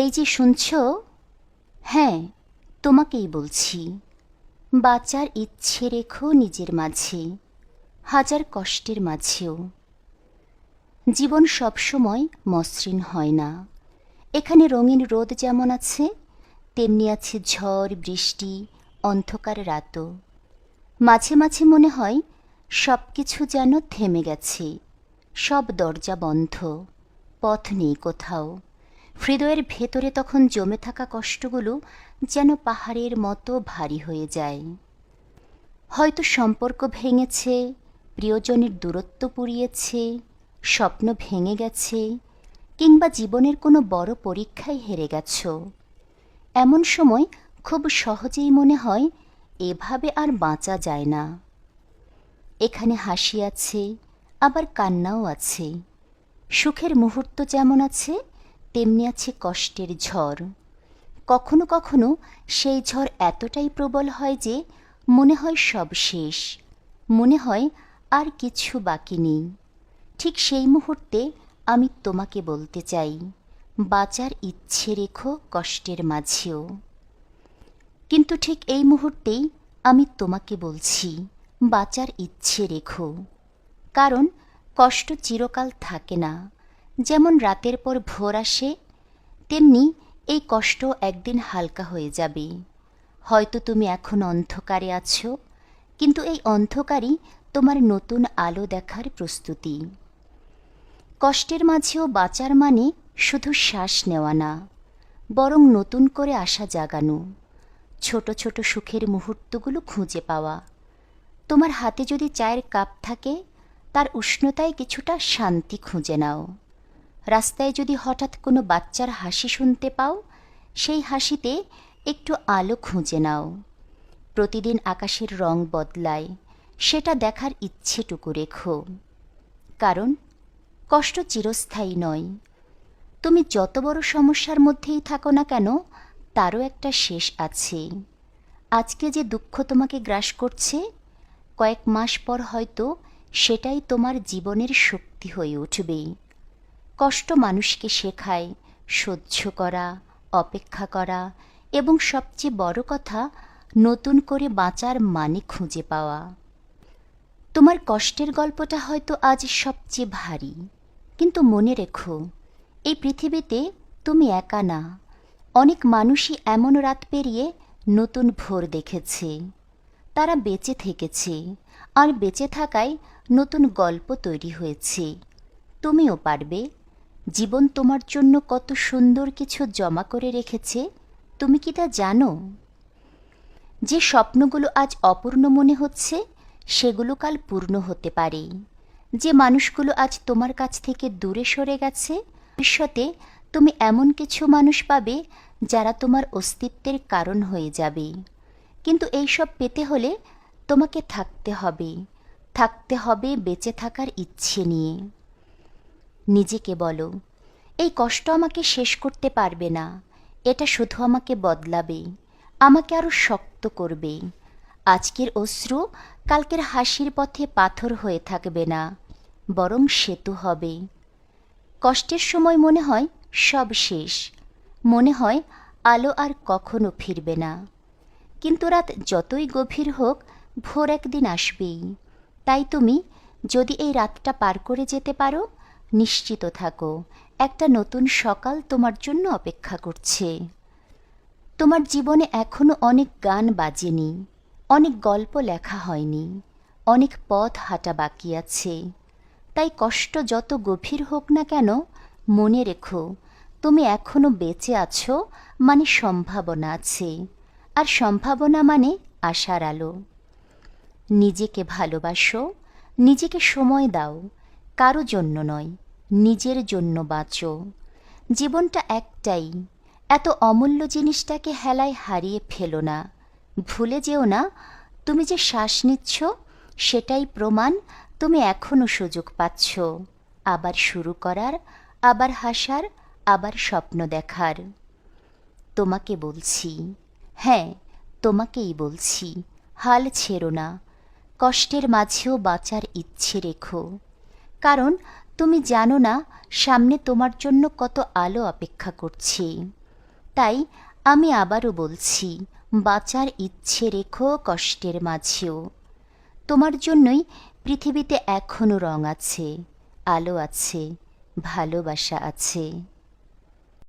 এই যে শুনছ? হ্যাঁ তোমাকেই বলছি। বাঁচার ইচ্ছে রেখো নিজের মাঝে, হাজার কষ্টের মাঝেও। জীবন সবসময় মসৃণ হয় না। এখানে রঙিন রোদ যেমন আছে, তেমনি আছে ঝড়, বৃষ্টি, অন্ধকার রাতও। মাঝে মাঝে মনে হয় সব কিছু যেন থেমে গেছে, সব দরজা বন্ধ, পথ নেই কোথাও। হৃদয়ের ভেতরে তখন জমে থাকা কষ্টগুলো যেন পাহাড়ের মতো ভারী হয়ে যায়। হয়তো সম্পর্ক ভেঙেছে, প্রিয়জনের দূরত্ব পুড়িয়েছে, স্বপ্ন ভেঙে গেছে, কিংবা জীবনের কোনো বড় পরীক্ষায় হেরে গেছ। এমন সময় খুব সহজেই মনে হয় এভাবে আর বাঁচা যায় না। এখানে হাসি আছে, আবার কান্নাও আছে। সুখের মুহূর্ত যেমন আছে তেমনি আছে কষ্টের ঝড়। কখনো কখনো সেই ঝড় এতটাই প্রবল হয় যে মনে হয় সব শেষ। মনে হয় আর কিছু বাকি নেই। ঠিক সেই মুহূর্তে আমি তোমাকে বলতে চাই, বাঁচার ইচ্ছে রেখো কষ্টের মাঝেও। কিন্তু ঠিক এই মুহূর্তেই আমি তোমাকে বলছি, বাঁচার ইচ্ছে রেখো। কারণ কষ্ট চিরকাল থাকে না। যেমন রাতের পর ভোর আসে, তেমনি এই কষ্ট একদিন হালকা হয়ে যাবে। হয়তো তুমি এখন অন্ধকারে আছো, কিন্তু এই অন্ধকারই তোমার নতুন আলো দেখার প্রস্তুতি। কষ্টের মাঝেও বাঁচার মানে শুধু শ্বাস নেওয়া না, বরং নতুন করে আশা জাগানো, ছোট ছোট সুখের মুহূর্তগুলো খুঁজে পাওয়া। তোমার হাতে যদি চায়ের কাপ থাকে, তার উষ্ণতায় কিছুটা শান্তি খুঁজে নাও। রাস্তায় যদি হঠাৎ কোনো বাচ্চার হাসি শুনতে পাও, সেই হাসিতে একটু আলো খুঁজে নাও। প্রতিদিন আকাশের রং বদলায়, সেটা দেখার ইচ্ছেটুকু রেখো। কারণ, কষ্ট চিরস্থায়ী নয়। তুমি যত বড় সমস্যার মধ্যেই থাকো না কেন, তারও একটা শেষ আছে। আজকে যে দুঃখ তোমাকে গ্রাস করছে, কয়েক মাস পর হয়তো সেটাই তোমার জীবনের শক্তি হয়ে উঠবে কষ্ট মানুষকে শেখায়, সহ্য করা, অপেক্ষা করা এবং সবচেয়ে বড় কথা, নতুন করে বাঁচার মানে খুঁজে পাওয়া। তোমার কষ্টের গল্পটা হয়তো আজ সবচেয়ে ভারী, কিন্তু মনে রেখো, এই পৃথিবীতে তুমি একা না। অনেক মানুষই এমন রাত পেরিয়ে নতুন ভোর দেখেছে। তারা বেঁচে থেকেছে আর বেঁচে থাকায় নতুন গল্প তৈরি হয়েছে। তুমিও পারবে জীবন তোমার জন্য কত সুন্দর কিছু জমা করে রেখেছে, তুমি কি তা জানো? যে স্বপ্নগুলো আজ অপূর্ণ মনে হচ্ছে, সেগুলো কাল পূর্ণ হতে পারে। যে মানুষগুলো আজ তোমার কাছ থেকে দূরে সরে গেছে, ভবিষ্যতে তুমি এমন কিছু মানুষ পাবে, যারা তোমার অস্তিত্বের কারণ হয়ে যাবে। কিন্তু এইসব পেতে হলে তোমাকে থাকতে হবে থাকতে হবে বেঁচে থাকার ইচ্ছে নিয়ে। নিজেকে বলো, এই কষ্ট আমাকে শেষ করতে পারবে না, এটা শুধু আমাকে বদলাবে, আমাকে আরও শক্ত করবে। আজকের অশ্রু কালকের হাসির পথে পাথর হয়ে থাকবে না, বরং সেতু হবে। কষ্টের সময় মনে হয় সব শেষ, মনে হয় আলো আর কখনো ফিরবে না। কিন্তু রাত যতই গভীর হোক, ভোর একদিন আসবেই। তাই তুমি যদি এই রাতটা পার করে যেতে পারো নিশ্চিত থাকো, একটা নতুন সকাল তোমার জন্য অপেক্ষা করছে। তোমার জীবনে এখনও অনেক গান বাজেনি, অনেক গল্প লেখা হয়নি, অনেক পথ হাঁটা বাকি আছে। তাই কষ্ট যত গভীর হোক না কেন, মনে রেখো, তুমি এখনও বেঁচে আছো মানে সম্ভাবনা আছে, আর সম্ভাবনা মানে আশার আলো। নিজেকে ভালোবাসো, নিজেকে সময় দাও, কারও জন্য নয় নিজের জন্য বাঁচো। জীবনটা একটাই। এত অমূল্য জিনিসটাকে হেলায় হারিয়ে ফেলো না। ভুলে যেও না, তুমি যে শ্বাস নিচ্ছ, সেটাই প্রমাণ তুমি এখনও সুযোগ পাচ্ছ। আবার শুরু করার, আবার হাসার, আবার স্বপ্ন দেখার। তোমাকে বলছি হ্যাঁ তোমাকেই বলছি, হাল ছেড়ো না। কষ্টের মাঝেও বাঁচার ইচ্ছে রেখো। কারণ তুমি জানো না, সামনে তোমার জন্য কত আলো অপেক্ষা করছি। তাই আমি আবারও বলছি, বাঁচার ইচ্ছে রেখো কষ্টের মাঝেও। তোমার জন্যই পৃথিবীতে এখনও রং আছে, আলো আছে, ভালোবাসা আছে।